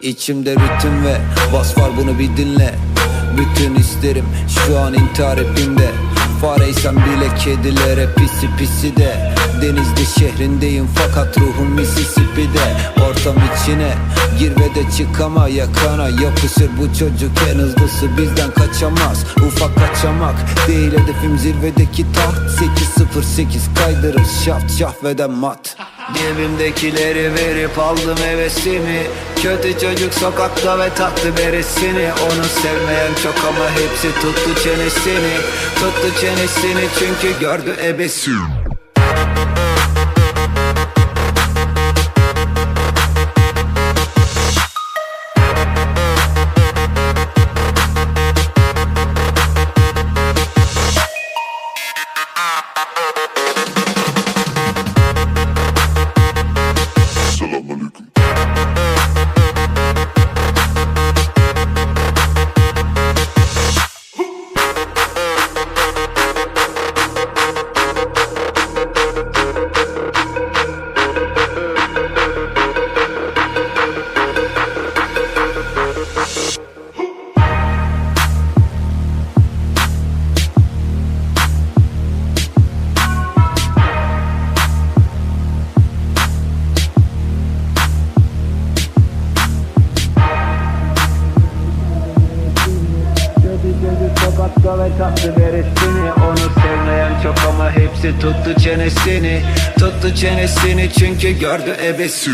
İçimde ritim ve bas var bunu bir dinle. Bütün isterim şu an intihar hepimde. Fareysem bile kedilere pisi pisi de. Denizli şehrindeyim fakat ruhum Mississippi'de. Ortam içine gir ve de çık ama yakana Yapışır. Bu çocuk en hızlısı bizden kaçamaz. Ufak kaçamak değil hedefim zirvedeki taht. 808 kaydırır şaft şahveden mat Cebimdekileri verip aldım hevesimi. Kötü çocuk sokakta ve taktı beresini Onu sevmeyen çok ama hepsi tuttu çenesini. Tuttu çenesini çünkü gördü ebesi sokakta ve taktı beresini Onu sevmeyen çok ama hepsi tuttu çenesini. Tuttu çenesini çünkü gördü ebesi